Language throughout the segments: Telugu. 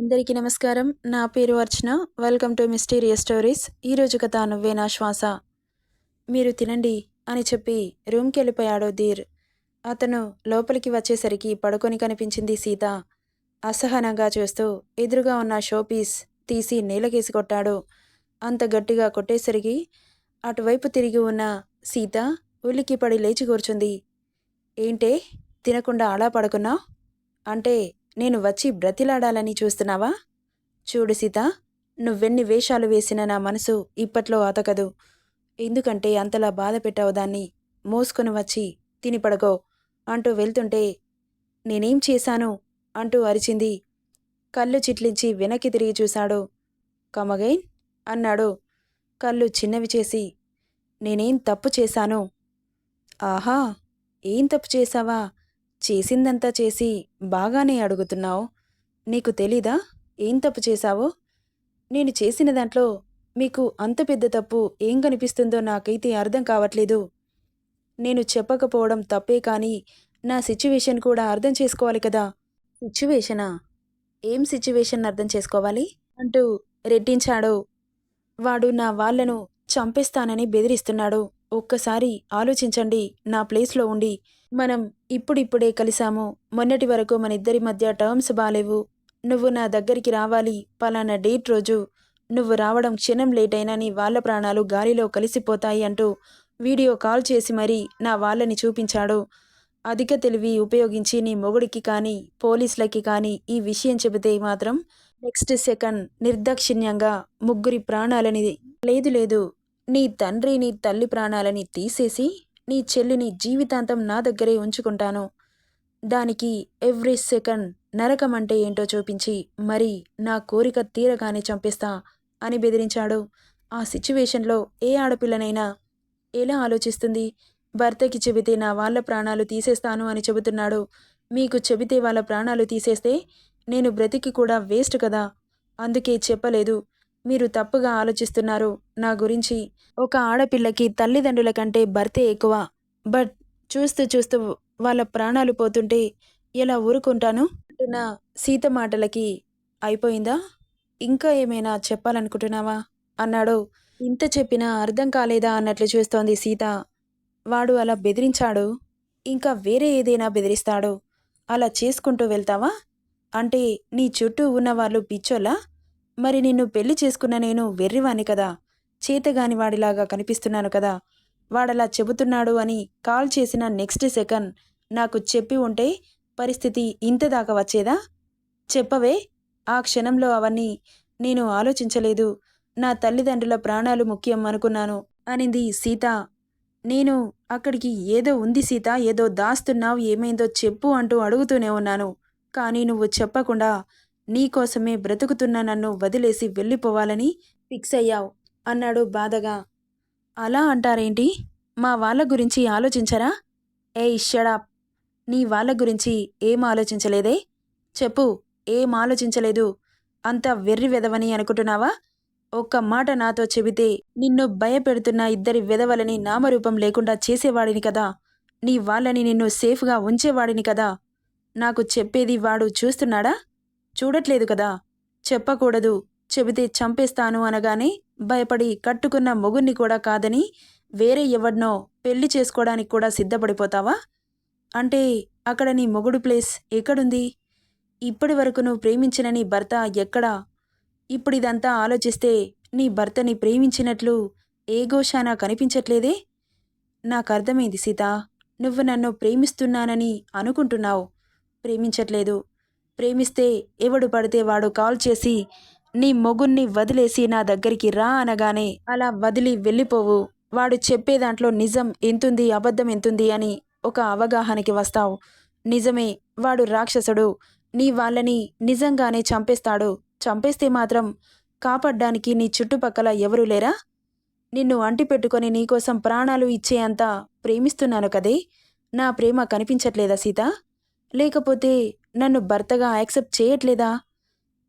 అందరికీ నమస్కారం. నా పేరు Archana. Welcome to mysterious stories. ఈరోజు కథ నువ్వే నా శ్వాస. మీరు తినండి అని చెప్పి రూమ్కి వెళ్ళిపోయాడు ధీర్. అతను లోపలికి వచ్చేసరికి పడుకొని కనిపించింది సీత. అసహనంగా చూస్తూ ఎదురుగా ఉన్న షోపీస్ తీసి నేలకేసి కొట్టాడు. అంత గట్టిగా కొట్టేసరికి అటువైపు తిరిగి ఉన్న సీత ఉలికి పడి లేచి కూర్చుంది. ఏంటే? తినకుండా అలా పడుకున్నావు? అంటే నేను వచ్చి బ్రతిలాడాలని చూస్తున్నావా? చూడు సీత నువ్వెన్ని వేషాలు వేసినా నా మనసు ఇప్పట్లో అతకదు ఎందుకంటే అంతలా బాధ పెట్టావు దాన్ని. మోసుకొని వచ్చి తిని పడగో అంటూ వెళ్తుంటే నేనేం చేశాను? అంటూ అరిచింది. కళ్ళు చిట్లించి వెనక్కి తిరిగి చూశాడు. కమగైన్ అన్నాడు. కళ్ళు చిన్నవి చేసి నేనేం తప్పు చేశాను? ఆహా ఏం తప్పు చేశావా? చేసిందంతా చేసి బాగానే అడుగుతున్నావు. నీకు తెలీదా? ఏం తప్పు చేశావో? నేను చేసిన దాంట్లో మీకు అంత పెద్ద తప్పు ఏం కనిపిస్తుందో నాకైతే అర్థం కావట్లేదు. నేను చెప్పకపోవడం తప్పే కానీ నా సిచ్యువేషన్ కూడా అర్థం చేసుకోవాలి కదా. సిచ్యువేషనా ఏం సిచ్యువేషన్ అర్థం చేసుకోవాలి? అంటూ రెట్టించాడు. వాడు నా వాళ్ళను చంపేస్తానని బెదిరిస్తున్నాడు. ఒక్కసారి ఆలోచించండి నా ప్లేస్లో ఉండి. మనం ఇప్పుడిప్పుడే కలిశాము. మొన్నటి వరకు మన ఇద్దరి మధ్య టర్మ్స్ బాలేవు. నువ్వు నా దగ్గరికి రావాలి. పలానా డేట్ రోజు. నువ్వు రావడం క్షణం లేట్ అయినా నీ వాళ్ళ ప్రాణాలు గాలిలో కలిసిపోతాయి అంటూ వీడియో కాల్ చేసి మరీ నా వాళ్ళని చూపించాడు. అధిక తెలివి ఉపయోగించి నీ మొగుడికి కానీ పోలీసులకి కానీ ఈ విషయం చెబితే మాత్రం నెక్స్ట్ సెకండ్ నిర్దాక్షిణ్యంగా ముగ్గురి ప్రాణాలని లేదు లేదు. నీ తండ్రి నీ తల్లి ప్రాణాలని తీసేసి నీ చెల్లిని జీవితాంతం నా దగ్గరే ఉంచుకుంటాను. దానికి ఎవ్రీ సెకండ్ నరకం అంటే ఏంటో చూపించి మరి నా కోరిక తీరగానే చంపిస్తా అని బెదిరించాడు. ఆ సిచ్యువేషన్లో ఏ ఆడపిల్లనైనా ఎలా ఆలోచిస్తుంది? భర్తకి చెబితే నా వాళ్ళ ప్రాణాలు తీసేస్తాను అని చెబుతున్నాడు. మీకు చెబితే వాళ్ళ ప్రాణాలు తీసేస్తే నేను బ్రతికి కూడా వేస్ట్ కదా? అందుకే చెప్పలేదు. మీరు తప్పుగా ఆలోచిస్తున్నారు. నా గురించి ఒక ఆడపిల్లకి తల్లిదండ్రుల కంటే భర్తే ఎక్కువ. బట్ చూస్తూ చూస్తూ వాళ్ళ ప్రాణాలు పోతుంటే ఎలా ఊరుకుంటాను? అంటున్న సీత మాటలకి అయిపోయిందా? ఇంకా ఏమైనా చెప్పాలనుకుంటున్నావా? అన్నాడు. ఇంత చెప్పినా అర్థం కాలేదా అన్నట్లు చూస్తోంది సీత. వాడు అలా బెదిరించాడు. ఇంకా వేరే ఏదైనా బెదిరిస్తాడు. అలా చేసుకుంటూ వెళ్తావా? అంటే నీ చుట్టూ ఉన్న వాళ్ళు పిచ్చోలా మరి నిన్ను పెళ్ళి చేసుకున్న నేను వెర్రివాని కదా? చేతగాని వాడిలాగా కనిపిస్తున్నాను కదా? వాడలా చెబుతున్నాడు అని కాల్ చేసిన నెక్స్ట్ సెకండ్ నాకు చెప్పి ఉంటే పరిస్థితి ఇంతదాకా వచ్చేదా? చెప్పవే. ఆ క్షణంలో అవన్నీ నేను ఆలోచించలేదు. నా తల్లిదండ్రుల ప్రాణాలు ముఖ్యం అనుకున్నాను అనింది సీత. నేను అక్కడికి ఏదో ఉంది సీత ఏదో దాస్తున్నావు ఏమైందో చెప్పు అంటూ అడుగుతూనే ఉన్నాను. కానీ నువ్వు చెప్పకుండా నీకోసమే బ్రతుకుతున్న నన్ను వదిలేసి వెళ్ళిపోవాలని ఫిక్స్ అయ్యావు అన్నాడు బాధగా. అలా అంటారేంటి? మా వాళ్ళ గురించి ఆలోచించరా? ఏ షడాప్ నీ వాళ్ళ గురించి ఏం ఆలోచించలేదే? చెప్పు ఏం ఆలోచించలేదు? అంత వెర్రి వెదవని అనుకుంటున్నావా? ఒక్క మాట నాతో చెబితే నిన్ను భయపెడుతున్న ఇద్దరి వెదవలని నామరూపం లేకుండా చేసేవాడిని కదా? నీ వాళ్ళని నిన్ను సేఫ్గా ఉంచేవాడిని కదా? నాకు చెప్పేది వాడు చూస్తున్నాడా? చూడట్లేదు కదా. చెప్పకూడదు. చెబితే చంపేస్తాను అనగానే భయపడి కట్టుకున్న మొగుణ్ణి కూడా కాదని వేరే ఎవడ్నో పెళ్ళి చేసుకోవడానికి కూడా సిద్ధపడిపోతావా? అంటే అక్కడ నీ మొగుడు ప్లేస్ ఎక్కడుంది? ఇప్పటి వరకు నువ్వు ప్రేమించిన నీ భర్త ఎక్కడా? ఇప్పుడు ఇదంతా ఆలోచిస్తే నీ భర్తని ప్రేమించినట్లు ఏ ఘోషానా కనిపించట్లేదే? నాకు అర్థమైంది సీత. నువ్వు నన్ను ప్రేమిస్తున్నానని అనుకుంటున్నావు. ప్రేమించట్లేదు. ప్రేమిస్తే ఎవడు పడితే వాడు కాల్ చేసి నీ మొగుణ్ణి వదిలేసి నా దగ్గరికి రా అనగానే అలా వదిలి వెళ్ళిపోవు. వాడు చెప్పే దాంట్లో నిజం ఎంతుంది అబద్ధం ఎంతుంది అని ఒక అవగాహనకి వస్తావు. నిజమే వాడు రాక్షసుడు. నీ వాళ్ళని నిజంగానే చంపేస్తాడు. చంపేస్తే మాత్రం కాపాడ్డానికి నీ చుట్టుపక్కల ఎవరూ లేరా? నిన్ను అంటిపెట్టుకొని నీకోసం ప్రాణాలు ఇచ్చేంత ప్రేమిస్తున్నాను కదే. నా ప్రేమ కనిపించట్లేదా సీత? లేకపోతే నన్ను భర్తగా యాక్సెప్ట్ చేయట్లేదా?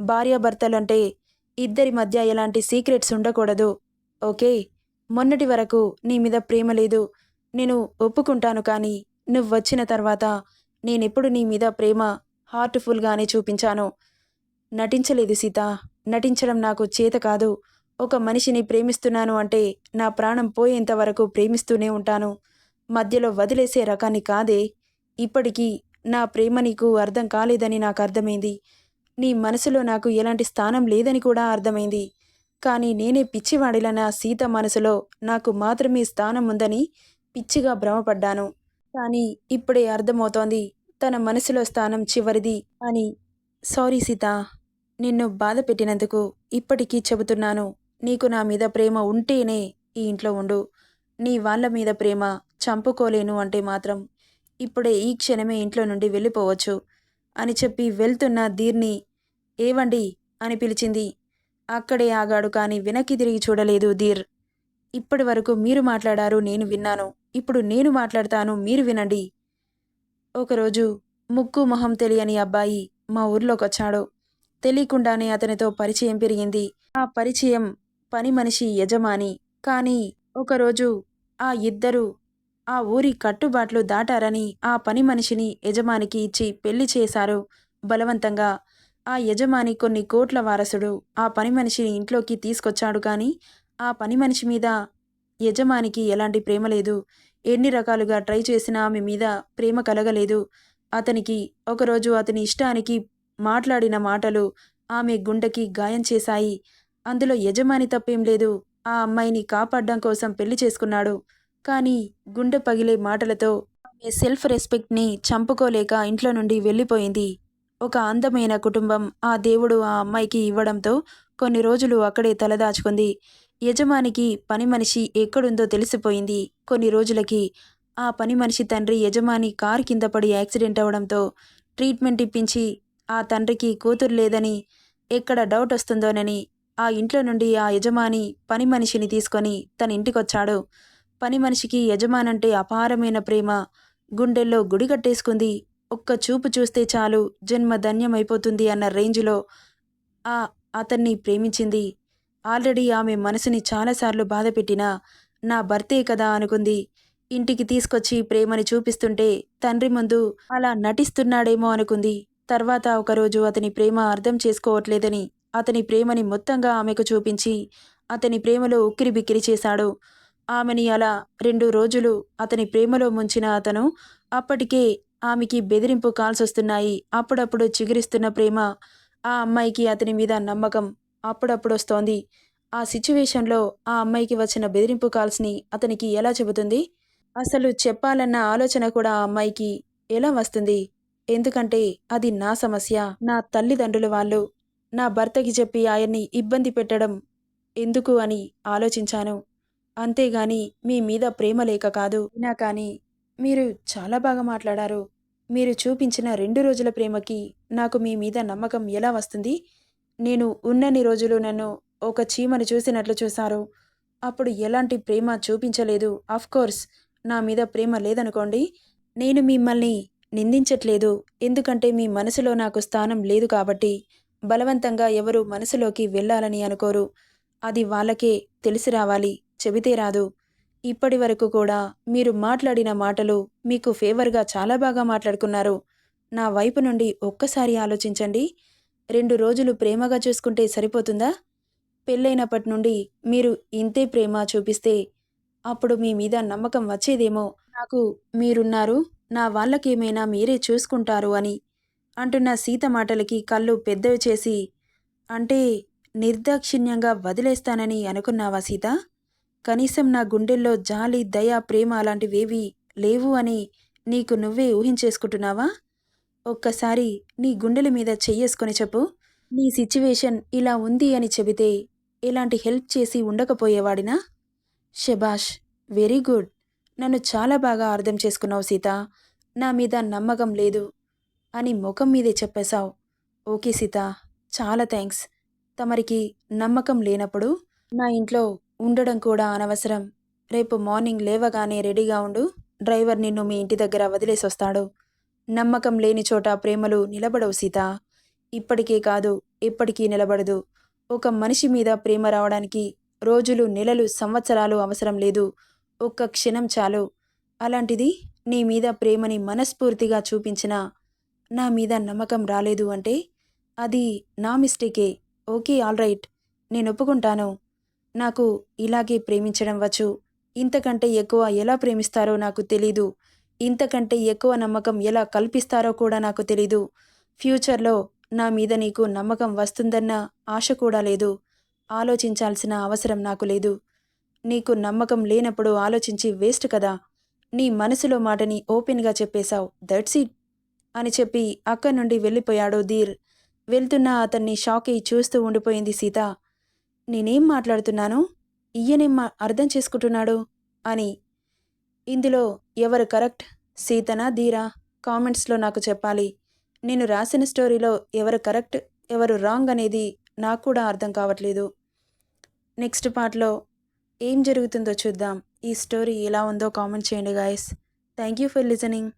భార్యాభర్తలంటే ఇద్దరి మధ్య ఎలాంటి సీక్రెట్స్ ఉండకూడదు. ఓకే మొన్నటి వరకు నీ మీద ప్రేమ లేదు. నేను ఒప్పుకుంటాను కానీ నువ్వు వచ్చిన తర్వాత నేనెప్పుడు నీ మీద ప్రేమ హార్ట్ఫుల్గానే చూపించాను. నటించలేదు సీత. నటించడం నాకు చేత కాదు. ఒక మనిషిని ప్రేమిస్తున్నాను అంటే నా ప్రాణం పోయేంత వరకు ప్రేమిస్తూనే ఉంటాను. మధ్యలో వదిలేసే రకాన్ని కాదే. ఇప్పటికీ నా ప్రేమ నీకు అర్థం కాలేదని నాకు అర్థమైంది. నీ మనసులో నాకు ఎలాంటి స్థానం లేదని కూడా అర్థమైంది. కానీ నేనే పిచ్చివాడిలా నా సీత మనసులో నాకు మాత్రమే స్థానం ఉందని పిచ్చిగా భ్రమపడ్డాను. కానీ ఇప్పుడే అర్థమవుతోంది తన మనసులో స్థానం చివరిది అని. సారీ సీత నిన్ను బాధ పెట్టినందుకు ఇప్పటికీ చెబుతున్నాను. నీకు నా మీద ప్రేమ ఉంటేనే ఈ ఇంట్లో ఉండు. నీ వాళ్ళ మీద ప్రేమ చంపుకోలేను అంటే మాత్రం. ఇప్పుడే ఈ క్షణమే ఇంట్లో నుండి వెళ్ళిపోవచ్చు అని చెప్పి వెళ్తున్న ధీర్ని ఏవండి? అని పిలిచింది. అక్కడే ఆగాడు కానీ వెనక్కి తిరిగి చూడలేదు ధీర్ ఇప్పటి వరకు మీరు మాట్లాడారు నేను విన్నాను. ఇప్పుడు నేను మాట్లాడతాను మీరు వినండి. ఒకరోజు ముక్కు మొహం తెలియని అబ్బాయి మా ఊర్లోకొచ్చాడు. తెలియకుండానే అతనితో పరిచయం పెరిగింది. ఆ పరిచయం పని మనిషి యజమాని. కానీ ఒకరోజు ఆ ఇద్దరు ఆ ఊరి కట్టుబాట్లు దాటారని ఆ పని మనిషిని యజమానికి ఇచ్చి పెళ్ళి చేశారు. బలవంతంగా. ఆ యజమాని కొన్ని కోట్ల వారసుడు. ఆ పని మనిషిని ఇంట్లోకి తీసుకొచ్చాడు కానీ ఆ పని మనిషి మీద యజమానికి ఎలాంటి ప్రేమ లేదు. ఎన్ని రకాలుగా ట్రై చేసినా ఆమె మీద ప్రేమ కలగలేదు. అతనికి ఒకరోజు అతని ఇష్టానికి మాట్లాడిన మాటలు ఆమె గుండెకి గాయం చేశాయి. అందులో యజమాని తప్పేం లేదు. ఆ అమ్మాయిని కాపాడడం కోసం పెళ్ళి చేసుకున్నాడు. కానీ గుండె పగిలే మాటలతో ఆమె సెల్ఫ్ రెస్పెక్ట్ని చంపుకోలేక ఇంట్లో నుండి వెళ్ళిపోయింది. ఒక అందమైన కుటుంబం ఆ దేవుడు ఆ అమ్మాయికి ఇవ్వడంతో కొన్ని రోజులు అక్కడే తలదాచుకుంది. యజమానికి పని మనిషి ఎక్కడుందో తెలిసిపోయింది. కొన్ని రోజులకి ఆ పని మనిషి తండ్రి యజమాని కారు కింద పడి యాక్సిడెంట్ అవడంతో ట్రీట్మెంట్ ఇప్పించి ఆ తండ్రికి కూతురు లేదని ఎక్కడ డౌట్ వస్తుందోనని ఆ ఇంట్లో నుండి ఆ యజమాని పని మనిషిని తీసుకొని తన ఇంటికొచ్చాడు. పని మనిషికి యజమానంటే అపారమైన ప్రేమ. గుండెల్లో గుడి కట్టేసుకుంది. ఒక్క చూపు చూస్తే చాలు జన్మ ధన్యమైపోతుంది అన్న రేంజ్లో ఆ అతన్ని ప్రేమించింది. ఆల్రెడీ ఆమె మనసుని చాలాసార్లు బాధపెట్టినా నా భర్తే కదా అనుకుంది. ఇంటికి తీసుకొచ్చి ప్రేమని చూపిస్తుంటే తండ్రి ముందు అలా నటిస్తున్నాడేమో అనుకుంది. తర్వాత ఒకరోజు అతని ప్రేమ అర్థం చేసుకోవట్లేదని అతని ప్రేమని మొత్తంగా ఆమెకు చూపించి అతని ప్రేమలో ఉక్కిరి బిక్కిరి చేశాడు. ఆమెని అలా రెండు రోజులు అతని ప్రేమలో ముంచిన అతను అప్పటికే ఆమెకి బెదిరింపు కాల్స్ వస్తున్నాయి అప్పుడప్పుడు చిగురిస్తున్న ప్రేమ ఆ అమ్మాయికి అతని మీద నమ్మకం అప్పుడప్పుడు వస్తోంది ఆ సిచ్యువేషన్లో ఆ అమ్మాయికి వచ్చిన బెదిరింపు కాల్స్ని అతనికి ఎలా చెబుతుంది? అసలు చెప్పాలన్న ఆలోచన కూడా ఆ అమ్మాయికి ఎలా వస్తుంది? ఎందుకంటే అది నా సమస్య నా తల్లిదండ్రుల వాళ్ళు నా భర్తకి చెప్పి ఆయన్ని ఇబ్బంది పెట్టడం ఎందుకు అని ఆలోచించాను. అంతేగాని మీ మీద ప్రేమ లేక కాదు. నా కానీ మీరు చాలా బాగా మాట్లాడారు. మీరు చూపించిన రెండు రోజుల ప్రేమకి నాకు మీ మీద నమ్మకం ఎలా వస్తుంది? నేను ఉన్నన్ని రోజులు నన్ను ఒక చీమను చూసినట్లు చూశారు. అప్పుడు ఎలాంటి ప్రేమ చూపించలేదు. కోర్స్ నా మీద ప్రేమ లేదనుకోండి నేను మిమ్మల్ని నిందించట్లేదు. ఎందుకంటే మీ మనసులో నాకు స్థానం లేదు కాబట్టి బలవంతంగా ఎవరు మనసులోకి వెళ్ళాలని అనుకోరు. అది వాళ్ళకే తెలిసి రావాలి. చెబితే రాదు. ఇప్పటి వరకు కూడా మీరు మాట్లాడిన మాటలు మీకు ఫేవర్గా చాలా బాగా మాట్లాడుకున్నారు. నా వైపు నుండి ఒక్కసారి ఆలోచించండి. రెండు రోజులు ప్రేమగా చూసుకుంటే సరిపోతుందా? పెళ్ళైనప్పటి నుండి మీరు ఇంతే ప్రేమ చూపిస్తే అప్పుడు మీ మీద నమ్మకం వచ్చేదేమో. నాకు మీరున్నారు నా వాళ్ళకేమైనా మీరే చూసుకుంటారు అని అంటున్న సీత మాటలకి కళ్ళు పెద్దవి చేసి అంటే నిర్దాక్షిణ్యంగా వదిలేస్తానని అనుకున్నావా సీత? కనీసం నా గుండెల్లో జాలి దయ ప్రేమ అలాంటివేవీ లేవు అని నీకు నువ్వే ఊహించేసుకుంటున్నావా? ఒక్కసారి నీ గుండెల మీద చెయ్యేసుకొని చెప్పు. నీ సిచ్యువేషన్ ఇలా ఉంది అని చెబితే ఎలాంటి హెల్ప్ చేసి ఉండకపోయేవాడినా? శబాష్ వెరీ గుడ్. నన్ను చాలా బాగా అర్థం చేసుకున్నావు సీత. నా మీద నమ్మకం లేదు అని ముఖం మీదే చెప్పేశావు. ఓకే సీత చాలా థ్యాంక్స్ తమరికి నమ్మకం లేనప్పుడు నా ఇంట్లో ఉండడం కూడా అనవసరం. రేపు మార్నింగ్ లేవగానే రెడీగా ఉండు. డ్రైవర్ నిన్ను మీ ఇంటి దగ్గర వదిలేసి వస్తాడు నమ్మకం లేని చోట ప్రేమలు నిలబడవు సీత. ఇప్పటికే కాదు ఎప్పటికీ నిలబడదు. ఒక మనిషి మీద ప్రేమ రావడానికి రోజులు నెలలు సంవత్సరాలు అవసరం లేదు. ఒక్క క్షణం చాలు. అలాంటిది నీ మీద ప్రేమని మనస్ఫూర్తిగా చూపించిన నా మీద నమ్మకం రాలేదు అంటే అది నా మిస్టేకే. Okay all right. నేను ఒప్పుకుంటాను. నాకు ఇలాగే ప్రేమించడం వచ్చు. ఇంతకంటే ఎక్కువ ఎలా ప్రేమిస్తారో నాకు తెలీదు. ఇంతకంటే ఎక్కువ నమ్మకం ఎలా కల్పిస్తారో కూడా నాకు తెలీదు. ఫ్యూచర్లో నా మీద నీకు నమ్మకం వస్తుందన్న ఆశ కూడా లేదు. ఆలోచించాల్సిన అవసరం నాకు లేదు. నీకు నమ్మకం లేనప్పుడు ఆలోచించి వేస్ట్ కదా. నీ మనసులో మాటని ఓపెన్గా చెప్పేశావు. దట్స్ ఇట్ అని చెప్పి అక్కడి నుండి వెళ్ళిపోయాడు ధీర్. వెళ్తున్న అతన్ని షాక్ అయి చూస్తూ ఉండిపోయింది సీత. నేనేం మాట్లాడుతున్నాను ఈయనేం మా- అర్థం చేసుకుంటున్నాడు? అని. ఇందులో ఎవరు కరెక్ట్? సీతనా? ధీరా? కామెంట్స్లో నాకు చెప్పాలి. నేను రాసిన స్టోరీలో ఎవరు కరెక్ట్ ఎవరు రాంగ్ అనేది నాకు కూడా అర్థం కావట్లేదు. నెక్స్ట్ పార్ట్లో ఏం జరుగుతుందో చూద్దాం. ఈ స్టోరీ ఎలా ఉందో కామెంట్ చేయండి guys. Thank you for listening.